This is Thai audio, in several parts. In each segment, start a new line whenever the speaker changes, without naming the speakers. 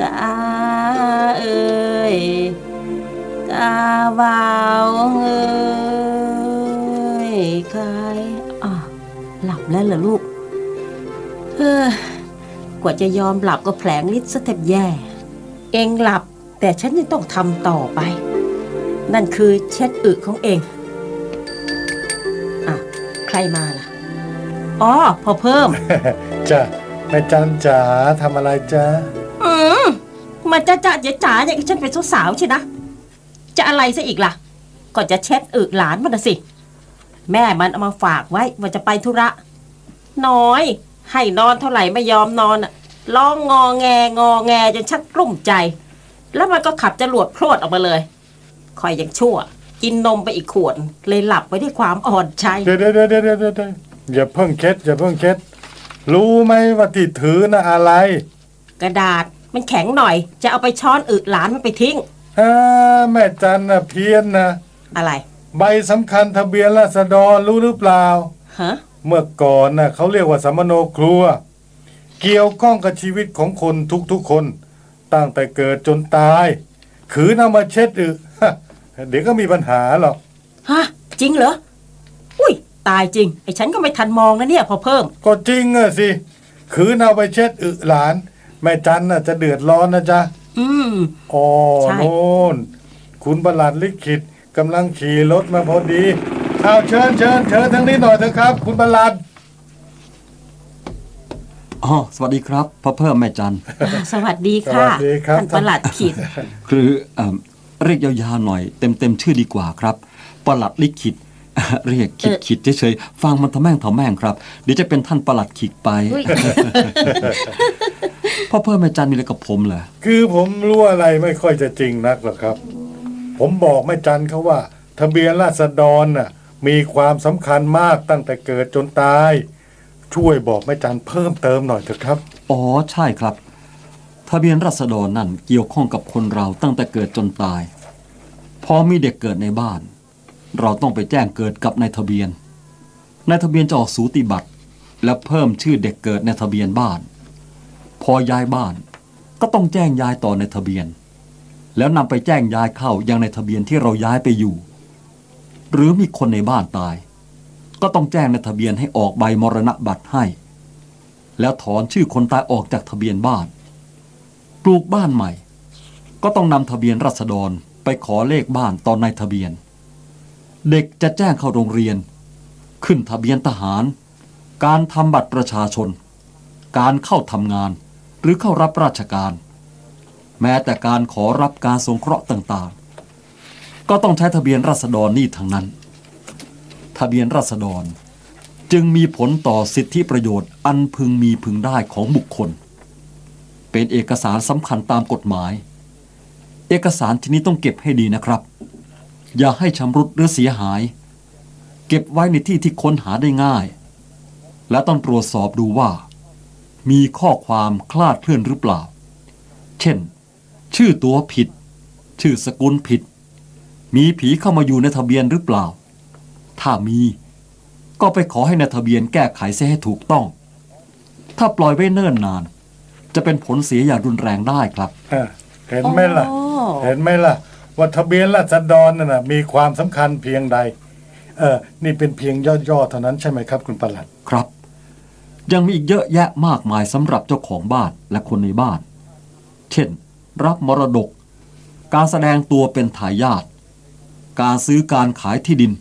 กาเอ้ยกาวาวเอ้ยใครอะหลับแล้วเหรอลูกเฮ้อกว่าจะยอมหลับก็แผลงฤทธิ์สเต็ปแย่ เองหลับแต่ฉันยังต้องทำต่อไป นั่นคือเช็ดอึของเองอะใครมาล่ะอ๋อพอเพิ่ม
จ้ะแม่จันจ๋าทำอะไรจ๊ะ
มมันจะจะจะจ๋าอย่างที่ฉันเป็นสาวๆใช่นะ จะอะไรซะอีกล่ะ ก็จะเช็ดอึหลานมันนะสิ แม่มันเอามาฝากไว้ว่าจะไปธุระ น้อย ให้นอนเท่าไหร่ไม่ยอมนอนอะร้องงอแงงอแงจนชักกลุ้มใจ แล้วมันก็ขับจรวดโพรดออกมาเลยคอยยังชั่ว กินนมไปอีกขวดเลยหลับไปด้วยความอ่อนใจ
เดี๋ยวเดี๋ยวเดี๋ยวเดี๋ยวเดี๋ยวเดี๋ยวอย่าเพิ่งเช็ดอย่าเพิ่งเช็ดรู้ไหมว่าที่ถือนะอะไร
กระดาษ มันแข็งหน่อย จะเอาไปช้อนอึหลานมันไปทิ้ง
อ่าแม่จันน่ะเพี้ยนนะ
อะไร
ใบสำคัญทะเบียนราษฎรรู้หรือเปล่า
ฮะ
เมื่อก่อนน่ะเขาเรียกว่าสัมมโนครัว เกี่ยวข้องกับชีวิตของคนทุกๆคน ตั้งแต่เกิดจนตาย ขืนเอามาเช็ดอึฮะเดี๋ยวก็มีปัญหาหรอก
ฮะ จริงเหรอ อุ้ย ตายจริง ไอ้ฉันก็ไม่ทันมองนะเนี่ย พอเพิ่ม
ก็จริงอะสิขืนเอาไปเช็ดอึหลาน แม่จันน่ะจะเดือดร้อนนะจ๊ะ
อืม
อ๋อ
ใช่
โน่นคุณประหลัดลิขิตกำลังขี่รถมาพอดีเอาเชิญเชิญเชิญทั้งนี้หน่อยเถอะครับ คุณประหลัด
อ๋อสวัสดีครับพ่อเพิ่มแม่จัน
อ่าสวัสดีค่ะ
สวัสดีครับ
ท่านประหลัดขิด
คือเอ่อเรียกยาวๆหน่อยเต็มเต็มๆชื่อดีกว่าครับประหลัดลิขิต เรียกขิด
เออ
ขิดเฉยๆฟังมันทะแม่งทะแม่งครับเดี๋ยวจะเป็นท่านประหลัดขิกไป
อุ้ย
พ่อเพิ่มแม่จันมีอะไรกับผมเหรอ
คือผมรู้อะไรไม่ค่อยจะจริงนักหรอกครับ ผมบอกแม่จันเขาว่า ทะเบียนราษฎรน่ะมีความสำคัญมากตั้งแต่เกิดจนตาย ช่วยบอกแม่จันเพิ่มเติมหน่อยเถอะครับ
อ๋อใช่ครับ ทะเบียนรัษฎรนั่นเกี่ยวข้องกับคนเราตั้งแต่เกิดจนตาย พอมีเด็กเกิดในบ้าน เราต้องไปแจ้งเกิดกับนายทะเบียนนายทะเบียนจะออกสูติบัตรและเพิ่มชื่อเด็กเกิดในทะเบียนบ้าน พอย้ายบ้าน ก็ต้องแจ้งย้ายต่อในทะเบียน แล้วนำไปแจ้งย้ายเข้ายังในทะเบียนที่เราย้ายไปอยู่ หรือมีคนในบ้านตาย ก็ต้องแจ้งในทะเบียนให้ออกใบมรณะบัตรให้ แล้วถอนชื่อคนตายออกจากทะเบียนบ้านปลูกบ้านใหม่ ก็ต้องนำทะเบียนรัษฎรไปขอเลขบ้านตอนในทะเบียน เด็กจะแจ้งเข้าโรงเรียน ขึ้นทะเบียนทหาร การทำบัตรประชาชน การเข้าทำงาน หรือเข้ารับราชการ แม้แต่การขอรับการสงเคราะห์ต่างๆ ก็ต้องใช้ทะเบียนรัษฎรนี่ทั้งนั้น ทะเบียนรัษฎรจึงมีผลต่อสิทธิประโยชน์อันพึงมีพึงได้ของบุคคล เป็นเอกสารสำคัญตามกฎหมาย เอกสารชนิดต้องเก็บให้ดีนะครับ อย่าให้ชำรุดหรือเสียหาย เก็บไว้ในที่ที่ค้นหาได้ง่าย และต้องตรวจสอบดูว่า มีข้อความคลาดเคลื่อนหรือเปล่า เช่น ชื่อตัวผิด ชื่อสกุลผิด มีผีเข้ามาอยู่ในทะเบียนหรือเปล่า ถ้ามี ก็ไปขอให้ในทะเบียนแก้ไขเสียให้ถูกต้อง ถ้าปล่อยไว้เนิ่นนาน จะเป็นผลเสียอย่างรุนแรงได้ครับ
อะเห็นไหมล่ะ
อ๋อ
เห็นไหมล่ะ ว่าทะเบียนราษฎรนั่นนะมีความสำคัญเพียงใด เออนี่เป็นเพียงย่อๆเท่านั้นใช่ไหมครับ คุณประหลัด
ครับ ยังมีอีกเยอะแยะมากมายสำหรับเจ้าของบ้านและคนในบ้าน เช่น รับมรดก การแสดงตัวเป็นทายาท การซื้อการขายที่ดิน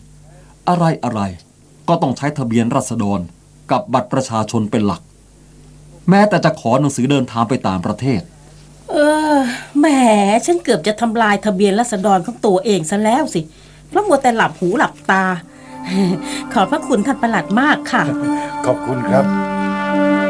อะไรอะไรๆก็ต้องใช้ทะเบียนรัษฎรกับบัตรประชาชนเป็นหลัก แม้แต่จะขอหนังสือเดินทางไปต่างประเทศ
เออแหมฉันเกือบจะทำลายทะเบียนรัษฎรของตัวเองซะแล้วสิ เพราะมัวแต่หลับหูหลับตา ขอบพระคุณท่านประหลัดมากค่ะ
ขอบคุณครับ thank you